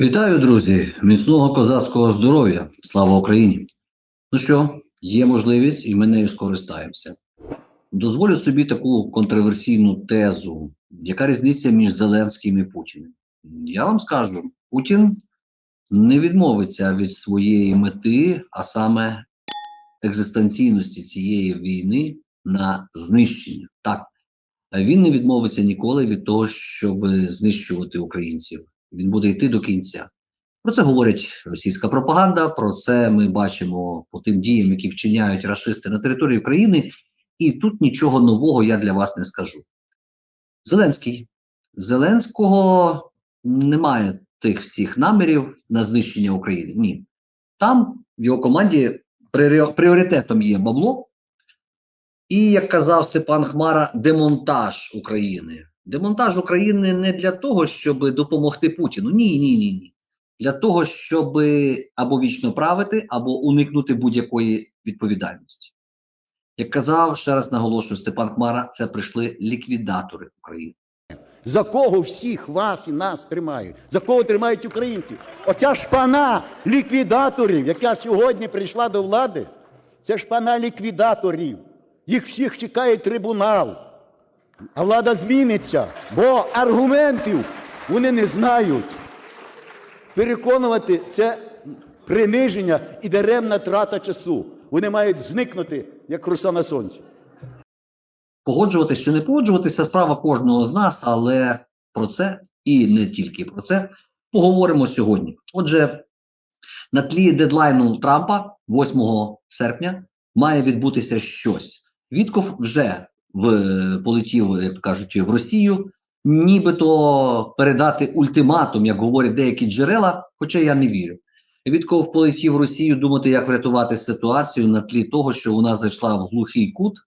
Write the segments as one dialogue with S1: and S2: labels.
S1: Вітаю, друзі! Міцного козацького здоров'я! Слава Україні! Ну що, є можливість, і ми нею скористаємося. Дозволю собі таку контроверсійну тезу. Яка різниця між Зеленським і Путіним? Я вам скажу: Путін не відмовиться від своєї мети, а саме екзистенційності цієї війни на знищення. Так, він не відмовиться ніколи від того, щоб знищувати українців. Він буде йти до кінця. Про це говорить російська пропаганда. Про це ми бачимо по тим діям, які вчиняють рашисти на території України. І тут нічого нового я для вас не скажу. Зеленський Зеленського немає тих всіх намірів на знищення України. Ні. Там в його команді пріоритетом є бабло. І, як казав Степан Хмара, демонтаж України. Демонтаж України не для того, щоб допомогти Путіну. Ні, ні, ні, ні. Для того, щоб або вічно правити, або уникнути будь-якої відповідальності. Як казав, ще раз наголошую, Степан Хмара, це прийшли ліквідатори України.
S2: За кого всіх вас і нас тримають? За кого тримають українців? Оця шпана ліквідаторів, яка сьогодні прийшла до влади, це шпана ліквідаторів. Їх всіх чекає трибунал. А влада зміниться, бо аргументів вони не знають. Переконувати це приниження і даремна трата часу. Вони мають зникнути, як роса на сонці.
S1: Погоджуватися чи не погоджуватися справа кожного з нас, але про це і не тільки про це поговоримо сьогодні. Отже, на тлі дедлайну Трампа, 8 серпня, має відбутися щось. Вітков вже в, полетів, як кажуть, в Росію, нібито передати ультиматум, як говорять деякі джерела, хоча я не вірю. Вітков полетів в Росію думати, як врятувати ситуацію на тлі того, що вона зайшла в глухий кут.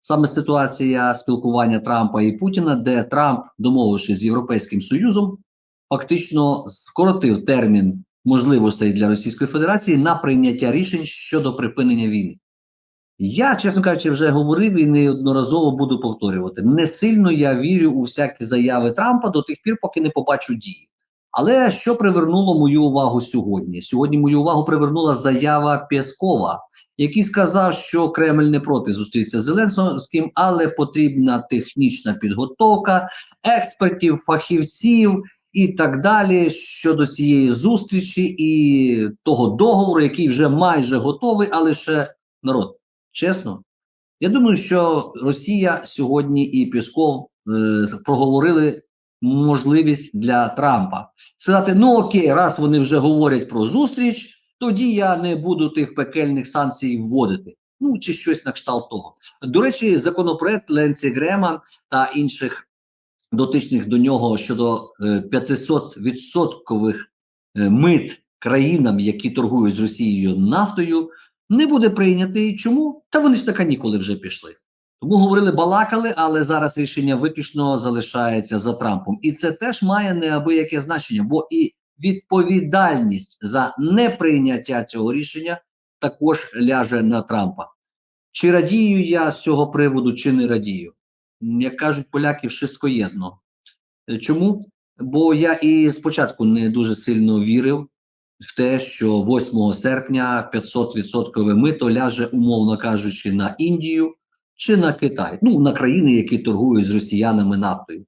S1: Саме ситуація спілкування Трампа і Путіна, де Трамп, домовившись з Європейським Союзом, фактично скоротив термін можливостей для Російської Федерації на прийняття рішень щодо припинення війни. Я, чесно кажучи, вже говорив і неодноразово буду повторювати. Не сильно я вірю у всякі заяви Трампа до тих пір, поки не побачу дії. Але що привернуло мою увагу сьогодні? Сьогодні мою увагу привернула заява Пєскова, який сказав, що Кремль не проти зустрітися з Зеленським, але потрібна технічна підготовка експертів, фахівців і так далі щодо цієї зустрічі і того договору, який вже майже готовий, але ще народ. Чесно, я думаю, що Росія сьогодні і Пісков е, проговорили можливість для Трампа сказати: ну окей, раз вони вже говорять про зустріч, тоді я не буду тих пекельних санкцій вводити. Ну чи щось на кшталт того. До речі, законопроект Ленці Грема та інших дотичних до нього щодо е, 500 відсоткових е, мит країнам, які торгують з Росією нафтою, не буде прийнятий. Чому? Та вони ж на канікули вже пішли. Тому говорили, балакали, але зараз рішення виключно залишається за Трампом. І це теж має неабияке значення, бо і відповідальність за неприйняття цього рішення також ляже на Трампа. Чи радію я з цього приводу, чи не радію? Як кажуть поляки, wszystko Е, Чому? Бо я і спочатку не дуже сильно вірив в те, що 8 серпня 500% мито ляже, умовно кажучи, на Індію чи на Китай, ну на країни, які торгують з росіянами нафтою.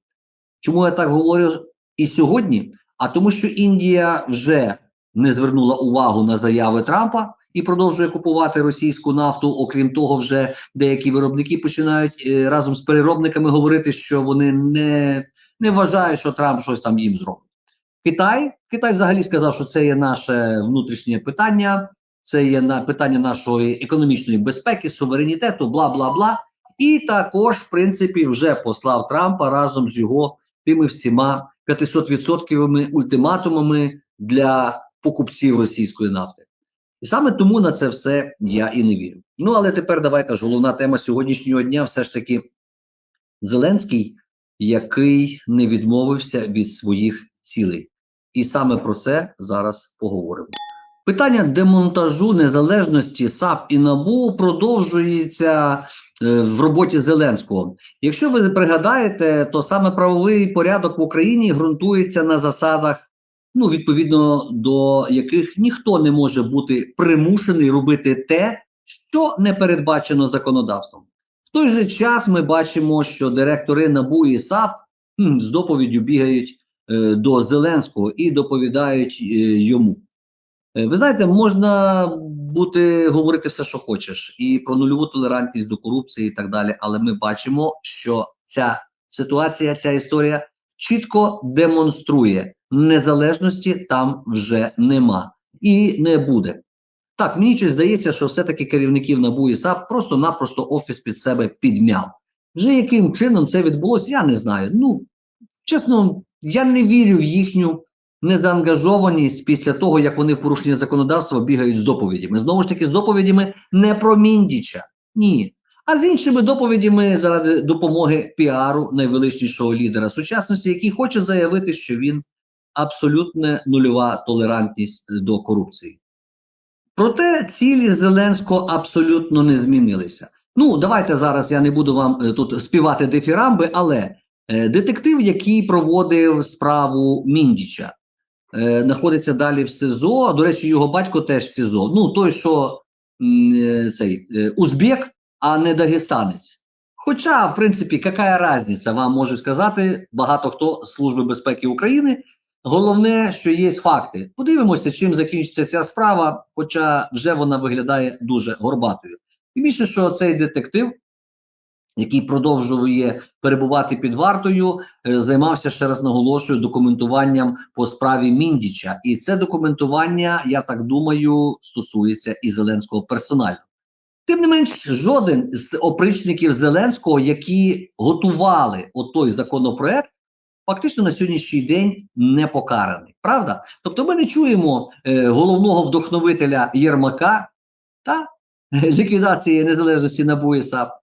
S1: Чому я так говорю і сьогодні? А тому, що Індія вже не звернула увагу на заяви Трампа і продовжує купувати російську нафту. Окрім того, вже деякі виробники починають е, разом з переробниками говорити, що вони не, не вважають, що Трамп щось там їм зробить. Китай Китай взагалі сказав, що це є наше внутрішнє питання, це є на питання нашої економічної безпеки, суверенітету, бла бла бла. І також, в принципі, вже послав Трампа разом з його тими всіма 500% ультиматумами для покупців російської нафти. І саме тому на це все я і не вірю. Ну але тепер давайте ж головна тема сьогоднішнього дня все ж таки Зеленський, який не відмовився від своїх цілей. І саме про це зараз поговоримо. Питання демонтажу незалежності САП і НАБУ продовжується е, в роботі Зеленського. Якщо ви пригадаєте, то саме правовий порядок в Україні ґрунтується на засадах ну відповідно до яких ніхто не може бути примушений робити те, що не передбачено законодавством. В той же час ми бачимо, що директори НАБУ і САП з доповіддю бігають до Зеленського і доповідають е, йому. Е, Ви знаєте, можна бути говорити все, що хочеш, і про нульову толерантність до корупції, і так далі. Але ми бачимо, що ця ситуація, ця історія чітко демонструє незалежності там вже нема і не буде. Так, мені щось здається, що все-таки керівників НАБУ і САП просто-напросто офіс під себе підмяв. Вже яким чином це відбулося, я не знаю. Ну, чесно, я не вірю в їхню незаангажованість після того, як вони в порушення законодавства бігають з доповідями. Знову ж таки, з доповідями не про Міндіча, ні. А з іншими доповідями заради допомоги піару найвеличнішого лідера сучасності, який хоче заявити, що він абсолютно нульова толерантність до корупції. Проте цілі Зеленського абсолютно не змінилися. Ну, давайте зараз я не буду вам е, тут співати дифірамби, але детектив, який проводив справу Міндіча, е, знаходиться далі в СИЗО. До речі, його батько теж в СИЗО. Ну, той, що е, цей е, Узбек, а не дагестанець. Хоча, в принципі, яка різниця, вам можу сказати багато хто з Служби безпеки України. Головне, що є факти. Подивимося, чим закінчиться ця справа, хоча вже вона виглядає дуже горбатою. Тим більше, що цей детектив, який продовжує перебувати під вартою, е, займався ще раз наголошую документуванням по справі Міндіча. І це документування, я так думаю, стосується і Зеленського персонально. Тим не менш, жоден з опричників Зеленського, які готували отой законопроект, фактично на сьогоднішній день не покараний. Правда? Тобто ми не чуємо е, головного вдохновителя Єрмака та ліквідації незалежності НАБУ і.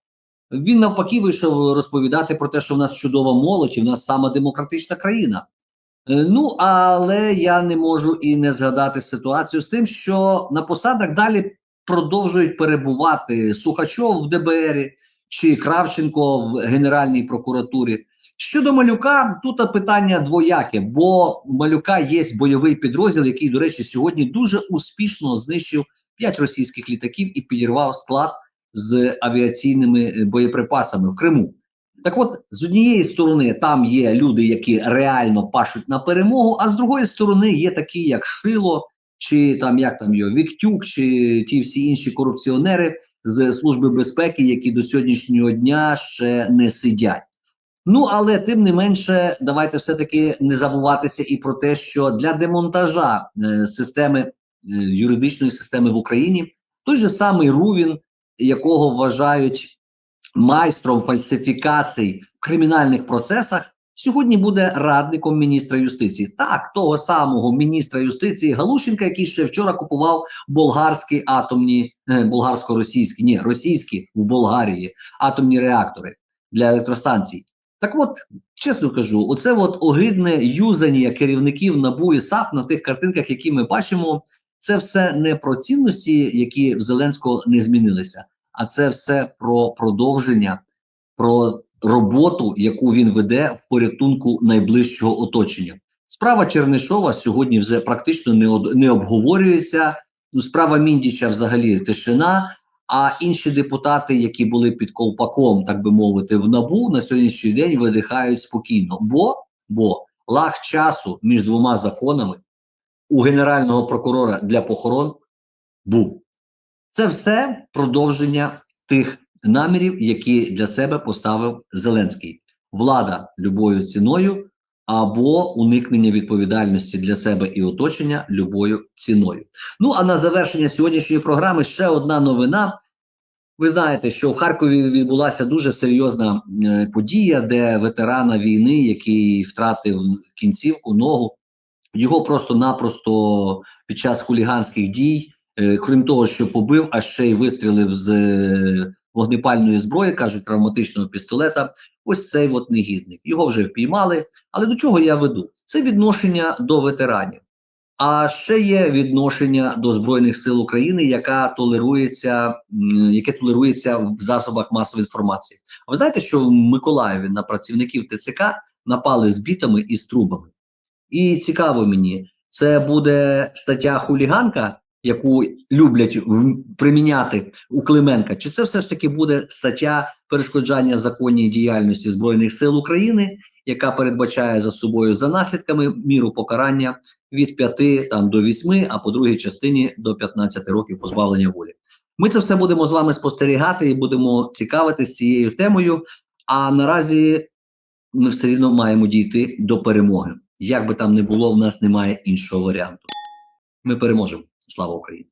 S1: Він навпаки вийшов розповідати про те, що в нас чудова молодь, і в нас сама демократична країна. Е, Ну, але я не можу і не згадати ситуацію з тим, що на посадах далі продовжують перебувати Сухачов в ДБРі чи Кравченко в Генеральній прокуратурі. Щодо малюка, тут питання двояке, бо малюка є бойовий підрозділ, який, до речі, сьогодні дуже успішно знищив 5 російських літаків і підірвав склад з авіаційними е, боєприпасами в Криму. Так от, з однієї сторони, там є люди, які реально пашуть на перемогу, а з другої сторони є такі, як Шило, чи там як там його Віктюк, чи ті всі інші корупціонери з Служби безпеки, які до сьогоднішнього дня ще не сидять. Ну, але тим не менше, давайте все-таки не забуватися і про те, що для демонтажа е, системи е, юридичної системи в Україні той же самий Рувін, якого вважають майстром фальсифікацій в кримінальних процесах, сьогодні буде радником міністра юстиції. Так, того самого міністра юстиції Галущенка, який ще вчора купував болгарські атомні, е, болгарсько-російські, ні, російські в Болгарії атомні реактори для електростанцій. Так от, чесно кажу, оце от огидне юзання керівників НАБУ і САП на тих картинках, які ми бачимо, це все не про цінності, які в Зеленського не змінилися, а це все про продовження, про роботу, яку він веде в порятунку найближчого оточення. Справа Чернишова сьогодні вже практично не, не обговорюється. Ну, справа Міндіча взагалі тишина. А інші депутати, які були під колпаком, так би мовити, в набу на сьогоднішній день видихають спокійно. Бо, бо лаг часу між двома законами у генерального прокурора для похорон був. Це все продовження тих намірів, які для себе поставив Зеленський. Влада любою ціною або уникнення відповідальності для себе і оточення любою ціною. Ну а на завершення сьогоднішньої програми ще одна новина. Ви знаєте, що в Харкові відбулася дуже серйозна е, подія, де ветерана війни, який втратив кінцівку, ногу, його просто-напросто під час хуліганських дій, крім того, що побив, а ще й вистрілив з е, вогнепальної зброї, кажуть, травматичного пістолета. Ось цей от негідник. Його вже впіймали. Але до чого я веду? Це відношення до ветеранів. А ще є відношення до збройних сил України, яка толерується, яке толерується в засобах масової інформації. Ви знаєте, що в Миколаєві на працівників ТЦК напали з бітами і з трубами? І цікаво мені, Це буде стаття хуліганка, яку люблять в- приміняти у Клименка, чи це все ж таки буде стаття перешкоджання законній діяльності Збройних сил України, яка передбачає за собою за наслідками міру покарання від 5 там, до 8, а по другій частині до 15 років позбавлення волі. Ми це все будемо з вами спостерігати і будемо цікавитися цією темою. А наразі ми все рівно маємо дійти до перемоги. Як би там не було, в нас немає іншого варіанту. Ми переможемо. Слава Україні!